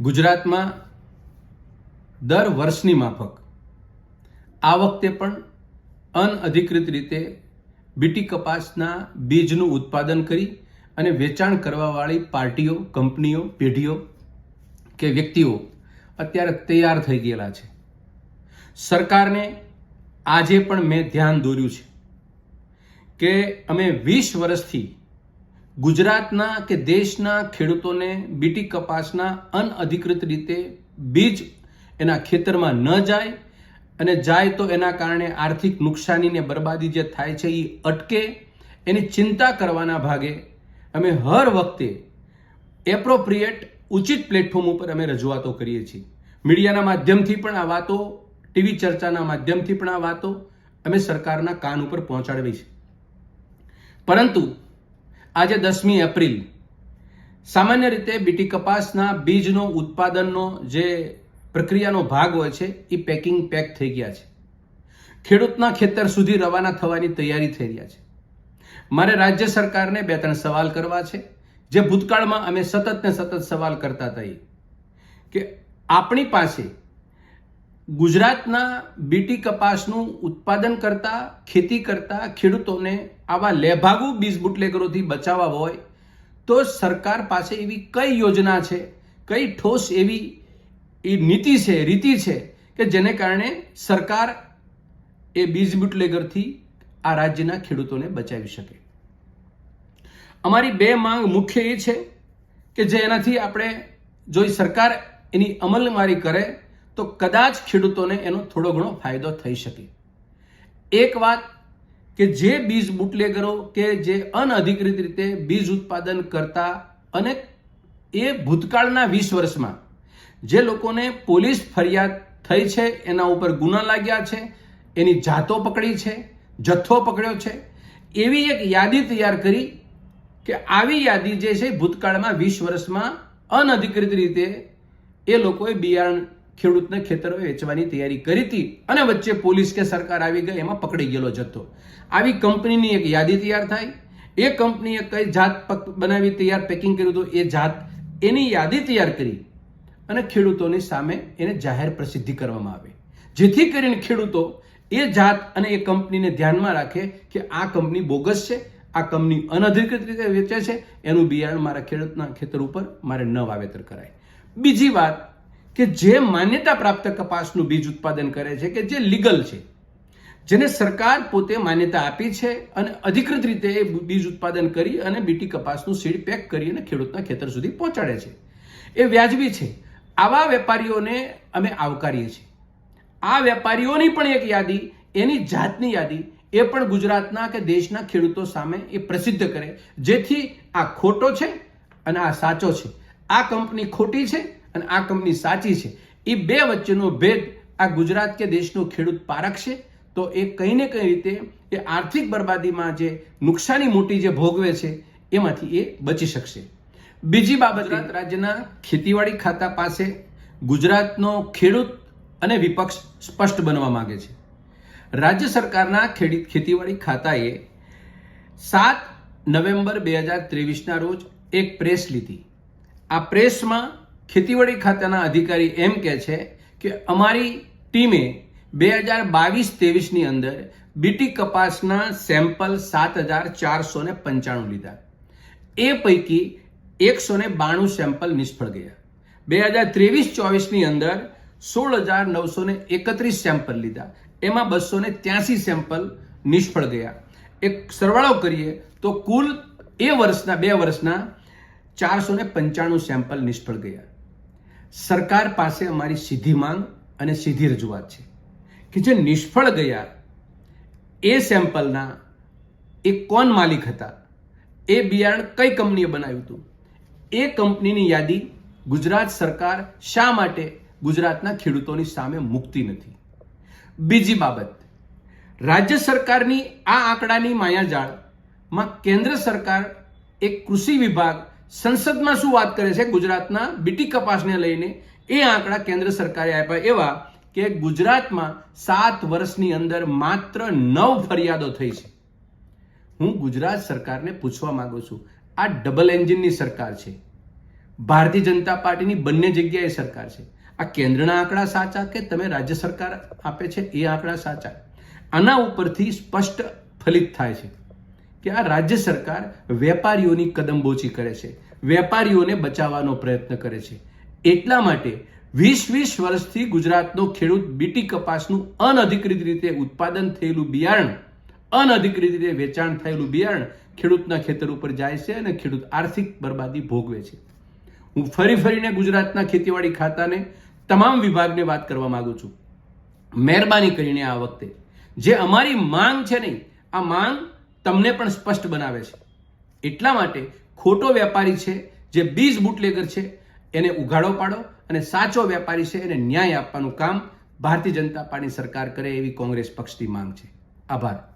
ગુજરાતમાં દર વર્ષની માફક. આ વખતે પણ અનઅધિકૃત રીતે બીટી કપાસના બીજનું ઉત્પાદન કરી અને વેચાણ કરવાવાળી પાર્ટીઓ, કંપનીઓ, પેઢીઓ કે વ્યક્તિઓ અત્યારે તૈયાર થઈ ગયેલા છે. સરકારને આજે પણ મેં ધ્યાન દોર્યું છે કે અમે વીસ વર્ષથી ગુજરાતના કે દેશના ખેડૂતોને બીટી કપાસના અનઅધિકૃત રીતે બીજ એના ખેતરમાં ન જાય અને જાય તો એના કારણે આર્થિક નુકસાનીને બરબાદી જે થાય છે એ અટકે, એની ચિંતા કરવાના ભાગે અમે હર વખતે એપ્રોપ્રિએટ ઉચિત પ્લેટફોર્મ ઉપર અમે રજૂઆતો કરીએ છીએ. મીડિયાના માધ્યમથી પણ આ વાતો, ટીવી ચર્ચાના માધ્યમથી પણ આ વાતો અમે સરકારના કાન ઉપર પહોંચાડવી છે. પરંતુ આજે દસમી એપ્રિલ. સામાન્ય રીતે બીટી કપાસના બીજનો ઉત્પાદનનો જે પ્રક્રિયાનો ભાગ હોય છે, એ પેકિંગ પેક થઈ ગયા છે. ખેડૂતના ખેતર સુધી રવાના થવાની તૈયારી થઈ રહ્યા છે. મારે રાજ્ય સરકારને બે ત્રણ સવાલ કરવા છે, જે ભૂતકાળમાં અમે સતત ને સતત સવાલ કરતા હતા કે આપણી પાસે ગુજરાતના બીટી કપાસનું ઉત્પાદન કરતા, ખેતી કરતા ખેડૂતોને આવા લેભાગુ બીજ બુટલેગરોથી બચાવવા હોય, તો સરકાર પાસે એવી કઈ યોજના છે, કઈ ઠોસ એવી એ નીતિ છે, રીતિ છે કે જેને કારણે સરકાર એ બીજ બુટલેગરથી આ રાજ્યના ખેડૂતોને બચાવી શકે? અમારી બે માંગ મુખ્ય એ છે કે જે એનાથી આપણે, જો સરકાર એની અમલમારી કરે તો કદાચ ખેડૂતોને એનો થોડો ઘણો ફાયદો થઈ શકે. એક વાત કે જે બીજ બુટલેગરો કે જે અનઅધિકૃત રીતે બીજ ઉત્પાદન કરતા અને એ ભૂતકાળના વીસ વર્ષમાં જે લોકોને પોલીસ ફરિયાદ થઈ છે, એના ઉપર ગુના લાગ્યા છે, એની જાતો પકડી છે, જથ્થો પકડ્યો છે, એવી એક યાદી તૈયાર કરી કે આવી યાદી જે છે ભૂતકાળમાં વીસ વર્ષમાં અનઅધિકૃત રીતે એ લોકોએ બિયારણ ખેડૂતને ખેતરો વેચવાની તૈયારી કરી હતી અને વચ્ચે પોલીસ કે સરકાર આવી ગઈ, એમાં પકડી ગયેલો જથ્થો આવી કંપનીની એક યાદી તૈયાર થાય એ કંપનીએ કઈ જાત બનાવી તૈયાર, પેકિંગ કર્યું હતું, એ જાત એની યાદી તૈયાર કરી અને ખેડૂતોની સામે એને જાહેર પ્રસિદ્ધિ કરવામાં આવે. જેથી કરીને ખેડૂતો એ જાત અને એ કંપનીને ધ્યાનમાં રાખે કે આ કંપની બોગસ છે, આ કંપની અનધિકૃત રીતે વેચે છે, એનું બિયારણ મારા ખેડૂતના ખેતર ઉપર મારે ન વાવેતર કરાય. બીજી વાત કે જે માન્યતા પ્રાપ્ત કપાસનું બીજ ઉત્પાદન કરે છે કે જે લીગલ છે, જેને સરકાર પોતે માન્યતા આપી છે અને અધિકૃત રીતે એ બીજ ઉત્પાદન કરી અને બીટી કપાસનું સીડ પેક કરી અને ખેડૂતના ખેતર સુધી પહોંચાડે છે. એ વ્યાજબી છે. આવા વેપારીઓને અમે આવકારીએ છીએ. આ વેપારીઓની પણ એક યાદી, એની જાતની યાદી, એ પણ ગુજરાતના કે દેશના ખેડૂતો સામે એ પ્રસિદ્ધ કરે, જેથી આ ખોટો છે અને આ સાચો છે. આ કંપની ખોટી છે અને આ કંપની સાચી છે. એ બે વચ્ચેનો ભેદ આ ગુજરાત કે દેશનો ખેડૂત પારખશે તો એ કંઈ ને કંઈ રીતે એ આર્થિક બરબાદીમાં જે નુકસાની મોટી જે ભોગવે છે, એમાંથી એ બચી શકશે. બીજી બાબત રાજ્યના ખેતીવાડી ખાતા પાસે ગુજરાતનો ખેડૂત અને વિપક્ષ સ્પષ્ટ બનવા માંગે છે. રાજ્ય સરકારના ખેડૂત ખેતીવાડી ખાતાએ સાત નવેમ્બર બે હજાર ત્રેવીસના રોજ એક પ્રેસ લીધી. આ પ્રેસમાં ખેતીવાડી ખાતાના અધિકારી એમ કહે છે કે અમારી ટીમે બે હજાર બાવીસ ત્રેવીસની અંદર બીટી કપાસના સેમ્પલ સાત હજાર ચારસો ને પંચાણું લીધા. એ પૈકી એકસો ને બાણું સેમ્પલ નિષ્ફળ ગયા. બે હજાર ત્રેવીસ ચોવીસની અંદર સોળ હજાર નવસો ને એકત્રીસ સેમ્પલ લીધા. એમાં બસો ને ત્યાસી સેમ્પલ નિષ્ફળ ગયા. એક સરવાળો કરીએ તો કુલ એ વર્ષના, બે વર્ષના ચારસો ને પંચાણું સેમ્પલ નિષ્ફળ ગયા. સરકાર પાસે અમારી સીધી માંગ અને સીધી રજૂઆત છે કે જે નિષ્ફળ ગયા, એ સેમ્પલના એ કોણ માલિક હતા, એ બિયારણ કઈ કંપનીએ બનાવ્યું હતું, એ કંપનીની યાદી ગુજરાત સરકાર શા માટે ગુજરાતના ખેડૂતોની સામે મૂકતી નથી. બીજી બાબત, રાજ્ય સરકારની આ આંકડાની માયાજાળમાં કેન્દ્ર સરકાર એક કૃષિ વિભાગ સંસદમાં શું વાત કરે છે? ગુજરાતના બીટી કપાસને લઈને એ આંકડા કેન્દ્ર સરકારે આપ્યા એવા કે ગુજરાતમાં સાત વર્ષની અંદર માત્ર નવ ફરિયાદો થઈ છે. હું ગુજરાત સરકારને પૂછવા માંગુ છું, આ ડબલ એન્જિનની સરકાર છે. ભારતીય જનતા પાર્ટીની બંને જગ્યાએ સરકાર છે. આ કેન્દ્રના આંકડા સાચા કે તમે રાજ્ય સરકાર આપે છે એ આંકડા સાચા? આના ઉપરથી સ્પષ્ટ ફલિત થાય છે. કે આ રાજ્ય સરકાર વેપારીઓની કદમબોચી કરે છે, વેપારીઓને બચાવવાનો પ્રયત્ન કરે છે. એટલા માટે વીસ વીસ વર્ષથી ગુજરાતનો ખેડૂત બીટી કપાસનું અનધિકૃત રીતે ઉત્પાદન થયેલું બિયારણ, અનધિકૃત રીતે વેચાણ થયેલું બિયારણ ખેડૂતના ખેતર ઉપર જાય છે અને ખેડૂત આર્થિક બરબાદી ભોગવે છે. હું ફરી ફરીને ગુજરાતના ખેતીવાડી ખાતાને તમામ વિભાગને વાત કરવા માંગુ છું. મહેરબાની કરીને આ વખતે જે અમારી માંગ છે નહીં, આ માંગ તમને પણ સ્પષ્ટ બનાવે છે. એટલા માટે ખોટો વેપારી છે, જે બીજ બુટલેગર છે, એને ઉઘાડો પાડો અને સાચો વેપારી છે, એને ન્યાય આપવાનું કામ ભારતીય જનતા પાર્ટી સરકાર કરે એવી કોંગ્રેસ પક્ષની માંગ છે. આભાર.